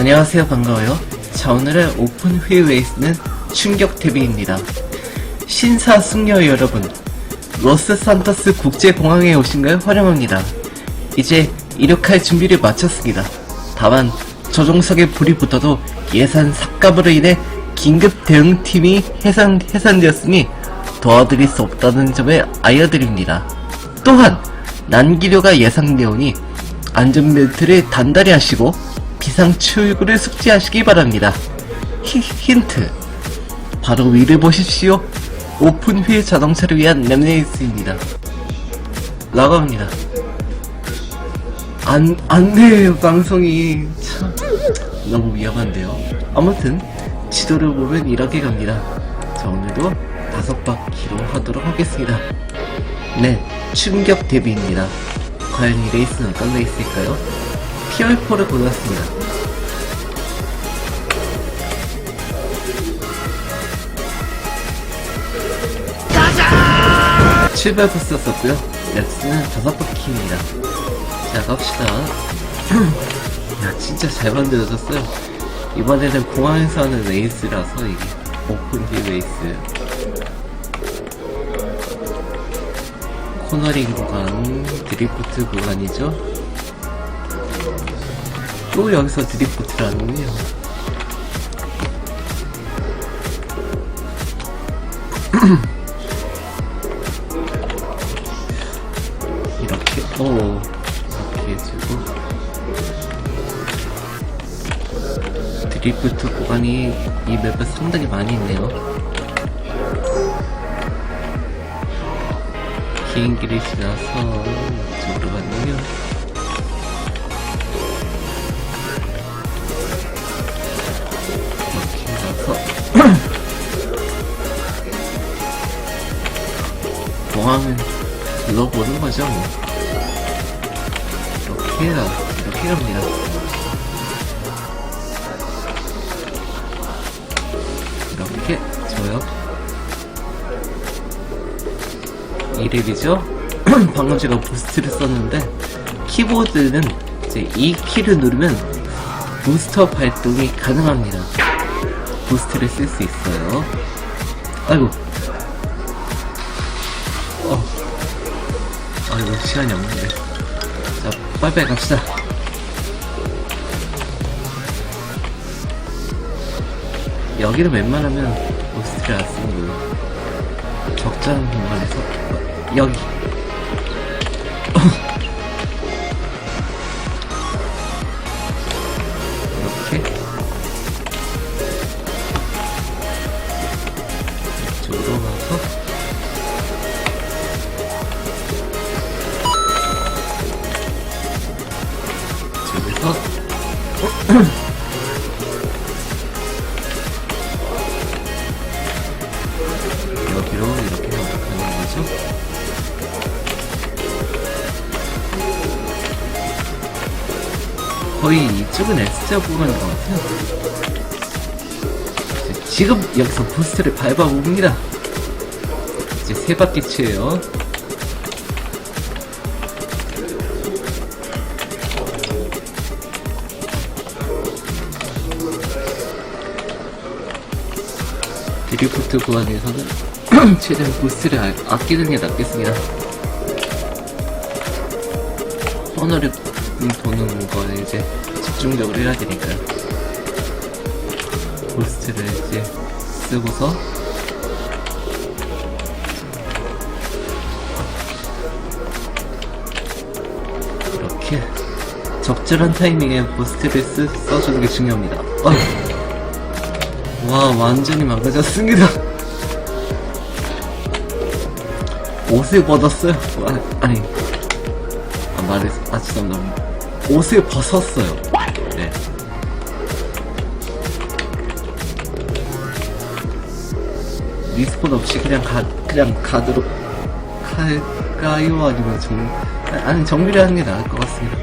안녕하세요. 반가워요. 자 오늘의 오픈 휠 레이스는 충격 데뷔입니다. 신사 숙녀 여러분 로스 산토스 국제공항에 오신 걸 환영합니다. 이제 이륙할 준비를 마쳤습니다. 다만 조종석에 불이 붙어도 예산 삭감으로 인해 긴급 대응팀이 해산, 해산되었으니 도와드릴 수 없다는 점을 알려드립니다. 또한 난기류가 예상되오니 안전벨트를 단단히 하시고 비상 출구를 숙지하시기 바랍니다. 히, 힌트. 바로 위를 보십시오. 오픈 휠 자동차를 위한 램네이스입니다. 라고 합니다. 안, 안 돼요, 방송이. 참, 너무 위험한데요. 아무튼, 지도를 보면 이렇게 갑니다. 자, 오늘도 다섯 바퀴로 하도록 하겠습니다. 네, 충격 데뷔입니다. 과연 이 레이스는 어떤 레이스일까요? 피얼4를 골랐습니다. 출발 부스였었고요. 랩스는 다섯 바퀴입니다. 자, 갑시다. 야, 진짜 잘 만들어졌어요. 이번에는 공항에서 하는 레이스라서 이게 오픈힐 레이스. 코너링 구간, 드리프트 구간이죠. 또 여기서 드리프트를 하는군요. 이렇게, 오, 이렇게 해주고. 드리프트 구간이 이 맵에 상당히 많이 있네요. 비행기를 지나서 이쪽으로 가는군요. 공항을 둘러보는 거죠. 뭐. 이렇게 가, 이렇게 갑니다. 이렇게 좋아요. 이랩이죠? 방금 제가 부스트를 썼는데 키보드는 이제 이 키를 누르면 부스터 발동이 가능합니다. 부스트를 쓸 수 있어요. 아이고. 이고, 시간이 없는데. 자, 빨리빨리 갑시다. 여기는 웬만하면 안 쓰는. 적절한 공간에서 어, 여기 거의 이쪽은 S자 구간인 것 같아요. 지금 여기서 부스트를 밟아봅니다. 이제 세 바퀴 치예요. 드리프트 구간에서는 최대한 부스트를 아- 아끼는 게 낫겠습니다. 터널을 도는 거에 이제 집중적으로 해야 되니까요. 부스트를 이제 쓰고서 이렇게 적절한 타이밍에 부스트를 쓰, 써주는 게 중요합니다. 어휴. 와 완전히 망가졌습니다. 옷을 벗었어요. 아, 아니 아, 말했어. 아, 죄송합니다. 옷을 벗었어요. 네. 리스폰 없이 그냥 가, 그냥 가도록 할까요? 아니면 정, 아, 아니, 정비를 하는 게 나을 것 같습니다.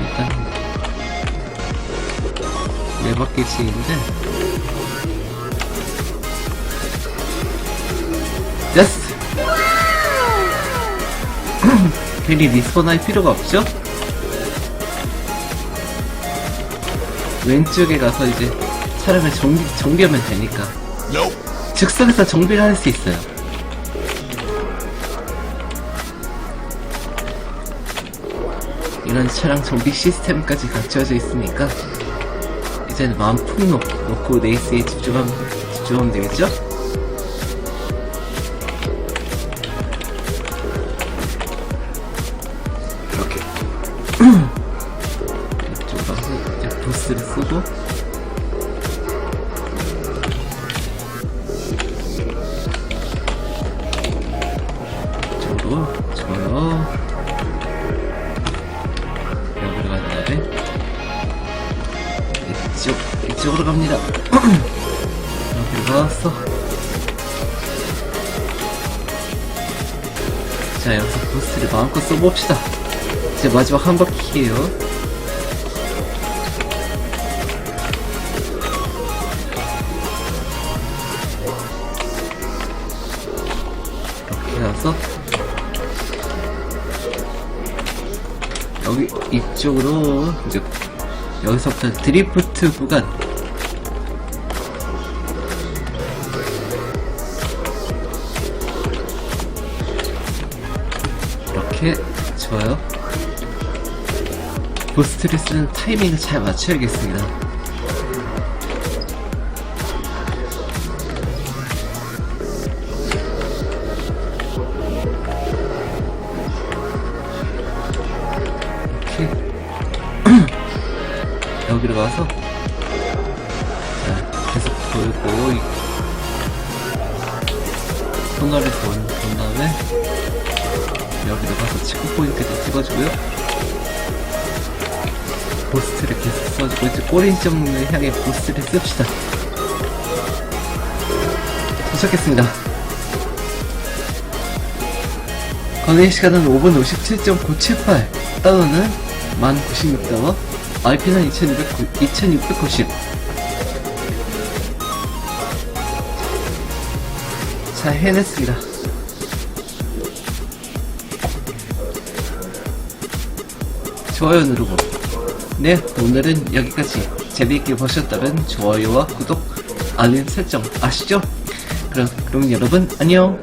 일단, 네 바퀴 치인데, 됐어! 괜히 리스폰 할 필요가 없죠? 왼쪽에 가서 이제 차량을 정비, 정비하면 되니까. 즉석에서 정비를 할 수 있어요. 이런 차량 정비 시스템까지 갖춰져 있으니까 이제는 마음 푹 놓, 놓고 레이스에 집중하면, 집중하면 되겠죠? 스를 쓰고 이쪽으로 좋아요. 여기로 간 다음에 이쪽 이쪽으로 갑니다. 여기로 가서. 자 여기서 부스를 마음껏 써봅시다. 이제 마지막 한 바퀴예요 가서 여기 이쪽으로 이제 여기서부터 드리프트 구간. 이렇게 좋아요. 부스트를 쓰는 타이밍을 잘 맞춰야겠습니다 본, 본 다음에 여기로 가서 치고 포인트를 찍어주고요. 보스트를 계속 써주고 이제 꼬린 점을 향해 보스트를 씁시다. 도착했습니다. 거래 시간은 5분 57.978 다운은 1096달러 RP는 2600, 2690 잘 해냈습니다. 좋아요 누르고. 네 오늘은 여기까지 재미있게 보셨다면 좋아요와 구독 알림 설정 아시죠? 그럼, 그럼 여러분 안녕